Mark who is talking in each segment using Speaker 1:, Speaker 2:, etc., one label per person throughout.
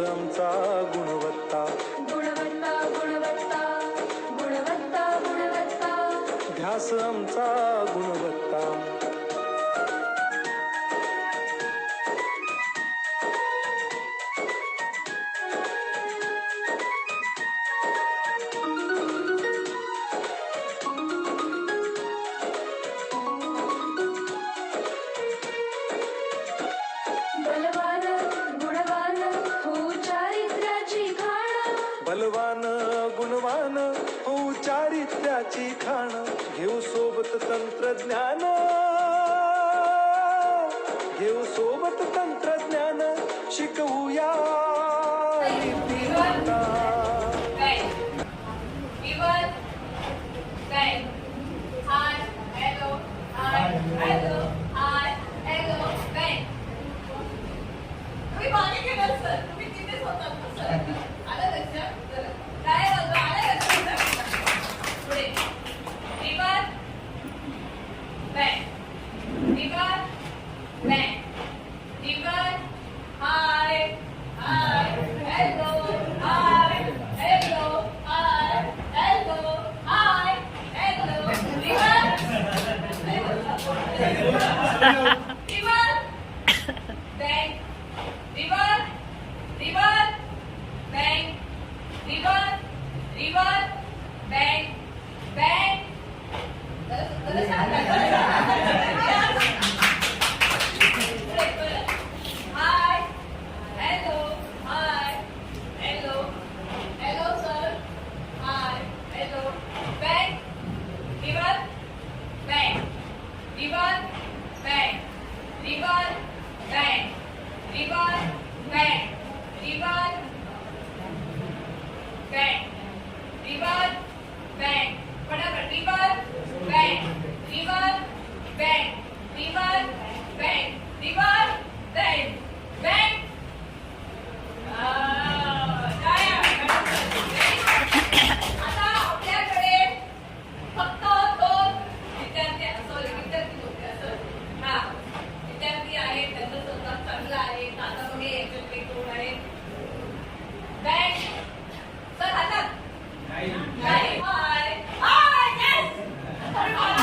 Speaker 1: आमचा गुणवत्ता.
Speaker 2: गुणवत्ता गुणवत्ता गुणवत्ता गुणवत्ता.
Speaker 1: ध्यास आमचा गुणवत्ता.
Speaker 2: साहित्याची खाण
Speaker 1: घेऊ सोबत तंत्रज्ञान. घेऊ सोबत तंत्रज्ञान शिकवूया. Divar,
Speaker 3: man Divar, hi. Hi. Hello. Hi. Hello. Hi. Hello.
Speaker 4: Hi. Hello. River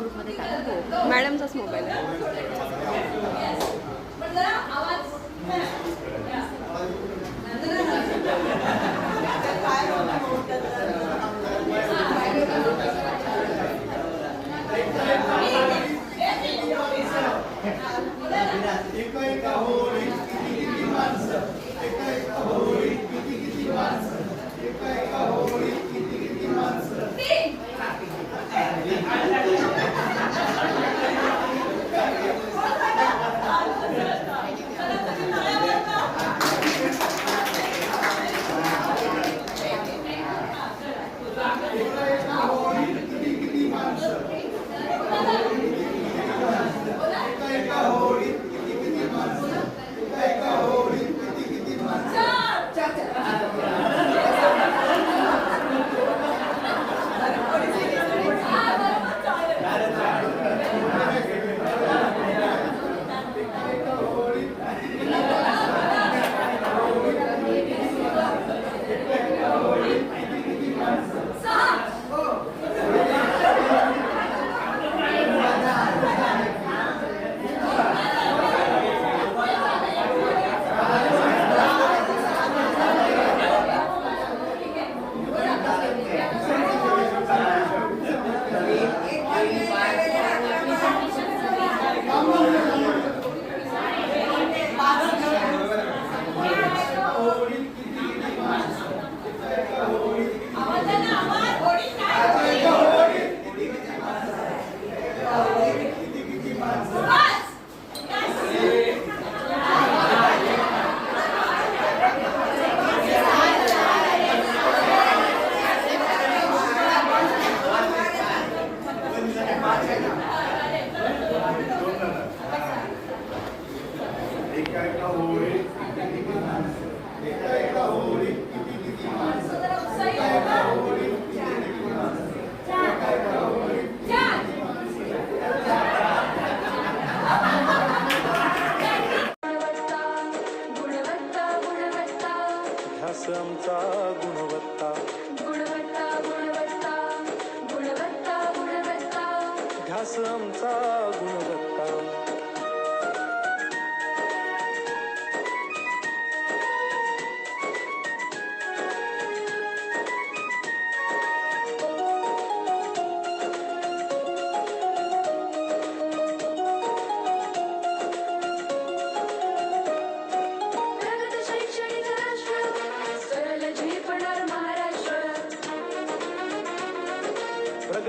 Speaker 4: ग्रुपमध्ये टाकतो मॅडमचाच मोबाईल आहे.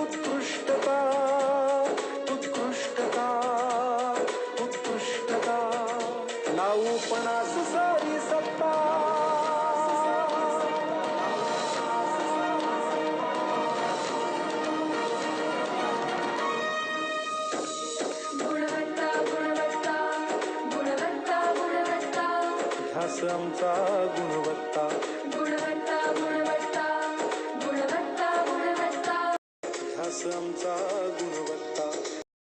Speaker 1: उत्कृष्टता उत्कृष्टता उत्कृष्टता. उत्कृष्टता लावू पणास सारी सत्ता. आमचा गुणवत्ता.
Speaker 2: गुणवत्ता गुणवत्ता.